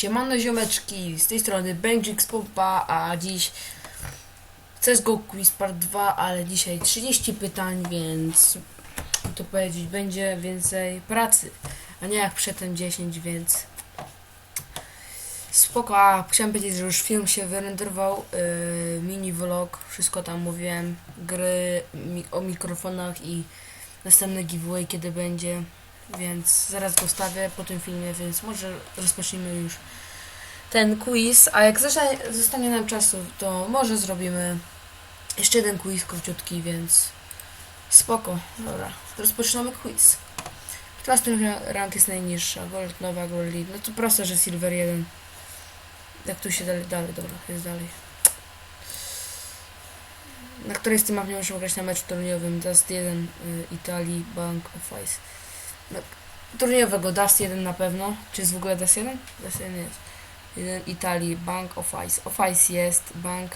Siemano ziomeczki, z tej strony Benjix Pompa, a dziś CSGO Quiz Part 2, ale dzisiaj 30 pytań, więc to powiedzieć będzie więcej pracy, a nie jak przedtem 10, więc spoko, a chciałem powiedzieć, że już film się wyrenderował, yy, mini vlog, wszystko tam mówiłem, gry mi o mikrofonach i następny giveaway kiedy będzie. Więc zaraz go wstawię po tym filmie, więc może rozpocznijmy już ten quiz. A jak zostanie, nam czasu, to może zrobimy jeszcze jeden quiz króciutki, więc spoko. Dobra, rozpoczynamy quiz. Która z ra- rank jest najniższa? Gold, nowa, gold, lead. No to proste, że silver 1. Jak tu się dalej, dalej, dobra, jest dalej. Na której z tym nie możemy grać na meczu turniejowym? Dust 1 y, Italii, Bank of Ice. Turniejowego Dust 1 na pewno. Czy jest w ogóle Dust 1? Dust 1 jest. Jeden Italii, Bank of Ice. Of Ice jest, Bank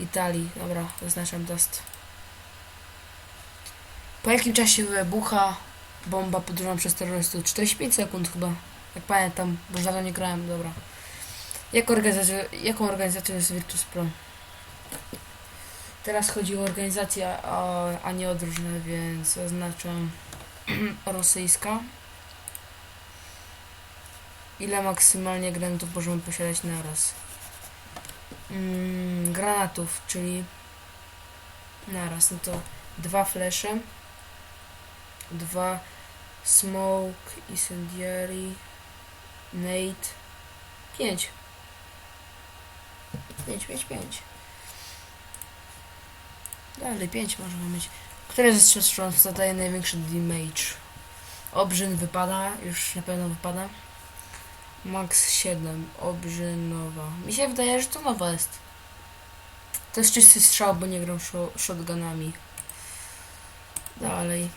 Italii. Dobra, zaznaczam Dust. Po jakim czasie wybucha bomba podróżowana przez terrorystów? 45 sekund chyba. Jak pamiętam, bo już dawno nie grałem, dobra. Jak organizacja, jaką organizacją jest Virtus Pro? Teraz chodzi o organizację, a, a nie o drużynę, więc zaznaczam rosyjska. Ile maksymalnie granatów możemy posiadać naraz? Mm, granatów, czyli naraz, no to dwa flesze, dwa smoke, incendiary, nade, pięć. Pięć, pięć, pięć. Dalej, 5 możemy mieć. Które ze stron zadaje największy damage? Obrzyn wypada, już na pewno wypada. Max 7, obrzynowa. Mi się wydaje, że to nowa jest. To jest czysty strzał, bo nie gram sho- shotgunami. Dalej.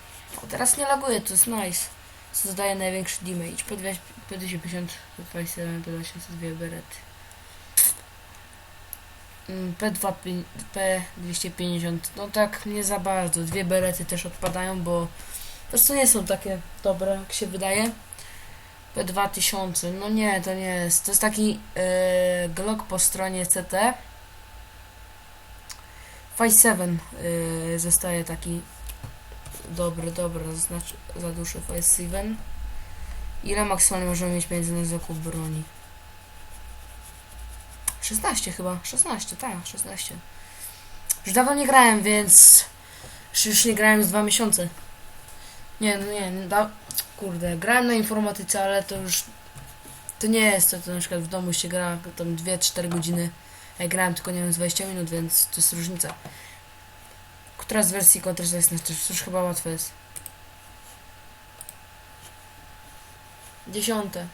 O, teraz nie laguje, to jest nice. Co zadaje największy damage? P250, P250, P27, P202 berety. Mm, P2, pi- P250, no tak nie za bardzo. Dwie berety też odpadają, bo po prostu nie są takie dobre, jak się wydaje. P2000, no nie, to nie jest. To jest taki yy, Glock po stronie CT. Five 7 yy, zostaje taki dobry, dobry, znaczy za duszy Five 7. Ile maksymalnie możemy mieć pieniędzy na zakup broni? 16 chyba, 16, tak, 16. Już dawno nie grałem, więc już- nie grałem z dwa miesiące. Nie, no nie, nie da... kurde, grałem na informatyce, ale to już to nie jest to, to na przykład w domu się gra tam 2-4 godziny. Ja grałem tylko, nie wiem, z 20 minut, więc to jest różnica. Która z wersji Counter jest najlepsza? To już chyba łatwe jest. Dziesiąte.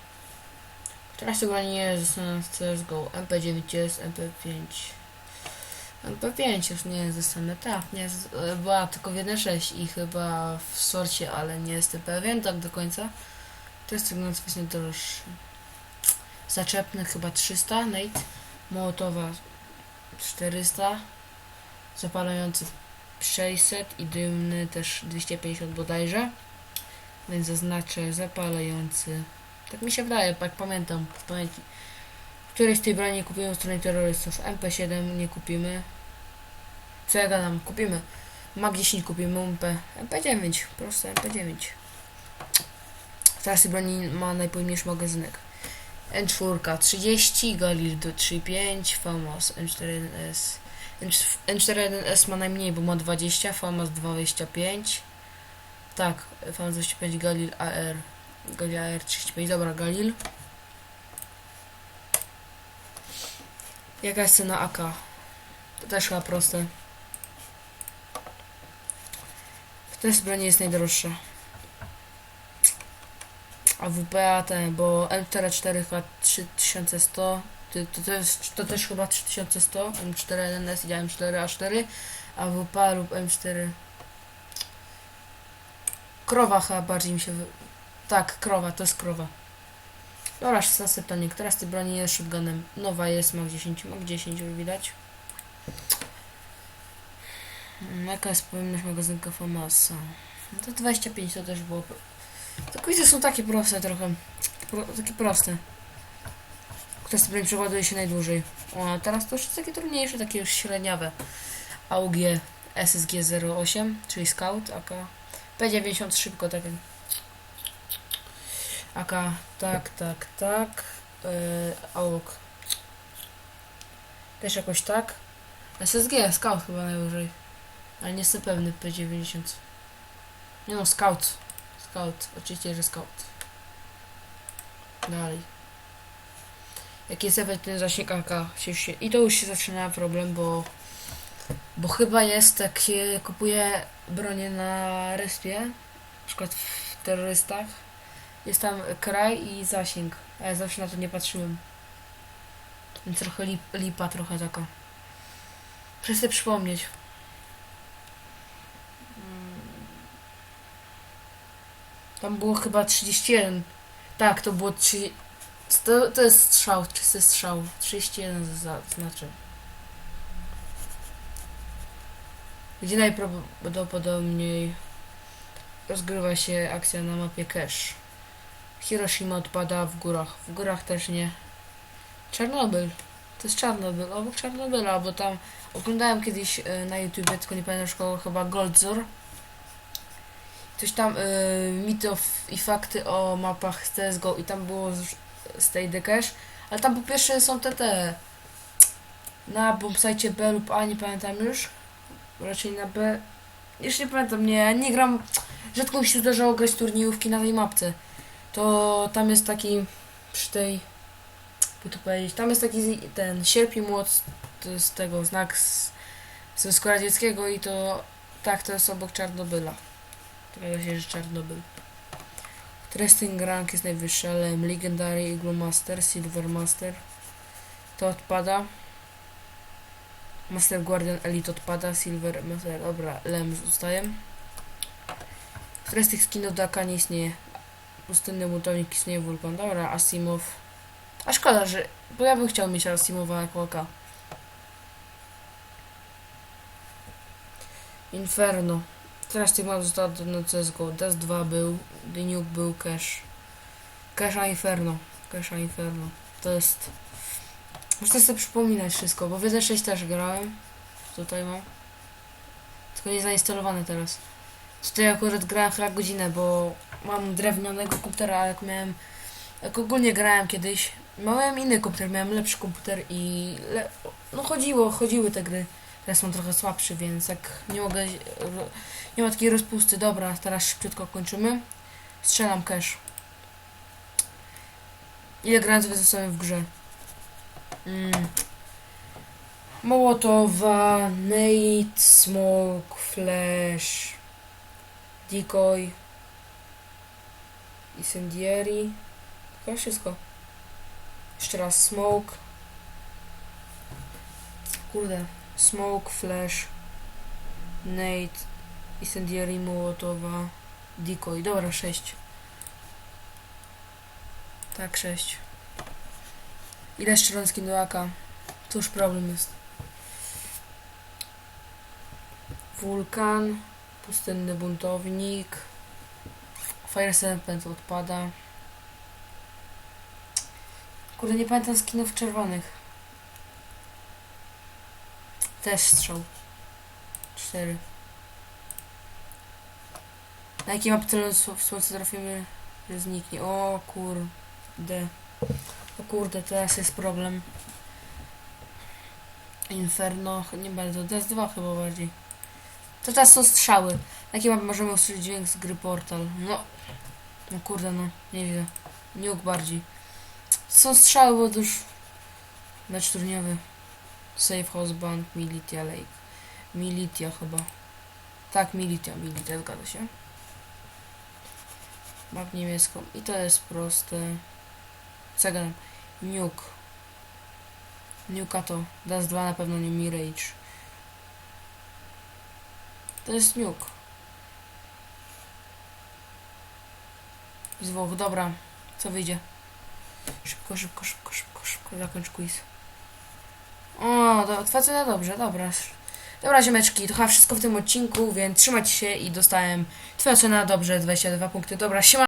Która z tego nie jest na CSGO? MP9 jest, MP5. MP5 już nie jest zasane. Tak, nie jest, była tylko w 1.6 i chyba w sorcie, ale nie jestem pewien tak do końca. To jest sygnał właśnie droższy. Zaczepny chyba 300, Nate. Mołotowa 400. Zapalający 600 i dymny też 250 bodajże. Więc zaznaczę zapalający. Tak mi się wydaje, jak pamiętam z pamięci. Której z tej broni kupiłem w stronie terrorystów? MP7 nie kupimy. Co ja gadam? Kupimy. Mag 10 kupimy, MP. MP9, proste MP9. Teraz tej broni ma najpojemniejszy magazynek. N4 30, Galil do 3,5, FAMAS N41S. N41S ma najmniej, bo ma 20, FAMAS 25. Tak, FAMAS 25, Galil AR. Galil AR 35, dobra, Galil. Jaka jest cena AK? To też chyba proste. Która z broni jest najdroższa? A WPA ten, bo M44 chyba 3100, to, to, to, jest, to też chyba 3100, M41S i M4A4, a WPA lub M4 Krowa chyba bardziej mi się. Tak, krowa, to jest krowa. Dobra, 16 pytanie. Która z tych broni jest shotgunem? Nowa jest, Mag 10, Mag 10 już widać. Mm, Jaka jest pojemność magazynka Famasa? No to 25 to też było... Te quizy są takie proste trochę. pro, takie proste. Które sobie przeładuje się najdłużej. O, a teraz to już takie trudniejsze, takie już średniawe. AUG SSG 08, czyli Scout, AK P90 szybko, tak jak AK, tak, tak, tak. Yy. Też jakoś tak. SSG, Scout chyba najwyżej. Ale nie jestem pewny, P90. Nie no, Scout. Scout, oczywiście, że Scout. Dalej. Jaki jest efektywny zasięg AK? I to już się zaczyna problem, bo bo chyba jest, jak się kupuje bronię na respie, na przykład w terrorystach, jest tam kraj i zasięg, a ja zawsze na to nie patrzyłem. Więc trochę lip, lipa, trochę taka. Muszę sobie przypomnieć. Mm. Tam było chyba 31. Tak, to było 3. To, to jest strzał, czysty strzał. 31 za- znaczy. Gdzie najprawdopodobniej rozgrywa się akcja na mapie Cache. Hiroshima odpada w górach. W górach też nie. Czarnobyl. To jest Czarnobyl. Obok Czarnobyla, bo tam oglądałem kiedyś e, na YouTubie, tylko nie pamiętam szkoły, chyba Goldzor. Coś tam e, mity of- i fakty o mapach CSGO i tam było z, z tej Cache. Ale tam po pierwsze są te te na bombsite B lub A, nie pamiętam już raczej na B. Jeszcze nie pamiętam, nie, nie gram. Rzadko mi się zdarzało grać turniejówki na tej mapce. To tam jest taki przy tej. To powiedzieć? Tam jest taki z- ten sierp i młot. Jest tego znak z z Związku Radzieckiego i to tak, to jest obok Czarnobyla. Tego się, że Czarnobyl. Trusting rank jest najwyższy, ale Legendary, Eagle Master, Silver Master. To odpada. Master Guardian Elite odpada, Silver Master, dobra, Lem zostaje. Z tych skinów Daka nie istnieje? Pustynny buntownik istnieje, Vulkan, dobra, Asimov. A szkoda, że, bo ja bym chciał mieć Asimowa jako AK. Inferno. Teraz tych map zostało na CSGO. Death 2 był, The Nuke był, Cash. Casha Inferno. Casha Inferno. To jest... Muszę sobie przypominać wszystko, bo w 1.6 też grałem. Tutaj mam. Tylko nie zainstalowane teraz. Tutaj akurat grałem chyba godzinę, bo mam drewnianego komputera, ale jak miałem... Jak ogólnie grałem kiedyś, miałem inny komputer, miałem lepszy komputer i... Le... No chodziło, chodziły te gry. Teraz są trochę słabszy, więc jak nie mogę... Nie ma takiej rozpusty. Dobra, teraz szybciutko kończymy. Strzelam cash. Ile grałem sobie ze sobą w grze? Mm. Mołotowa, Nate, Smoke, Flash, Decoy, Incendiary. Chyba wszystko. Jeszcze raz Smoke. Kurde. Smoke, Flash, Nate, Incendiary, Mołotowa, Decoy. Dobra, 6. Tak, 6. Ile szczeronski do AK? Już problem jest. Wulkan, pustynny buntownik, Fire Serpent odpada. Kurde, nie pamiętam skinów czerwonych. Też strzał. Cztery. Na jakiej mapce w słońce trafimy, że zniknie. O kurde. O kurde, teraz jest problem. Inferno, nie bardzo, DS2 chyba bardziej. To teraz są strzały. Jakie mapy możemy usłyszeć dźwięk z gry Portal? No, no kurde, no, nieźle. Nuke bardziej. Są strzały, bo to już mecz turniowy. Safe House Bank, Militia Lake. Militia chyba. Tak, Militia, Militia, zgadza się. Map niemiecką. I to jest proste. Zagadam. Nuke. Nuka to. Das 2 na pewno nie Mirage. To jest Nuke. Z dobra. Co wyjdzie? Szybko, szybko, szybko, szybko, szybko. Zakończ quiz. O, do, faceta dobrze, dobra. Dobra, ziomeczki, to chyba wszystko w tym odcinku, więc trzymajcie się i dostałem twoja ocena dobrze, 22 punkty. Dobra, siema.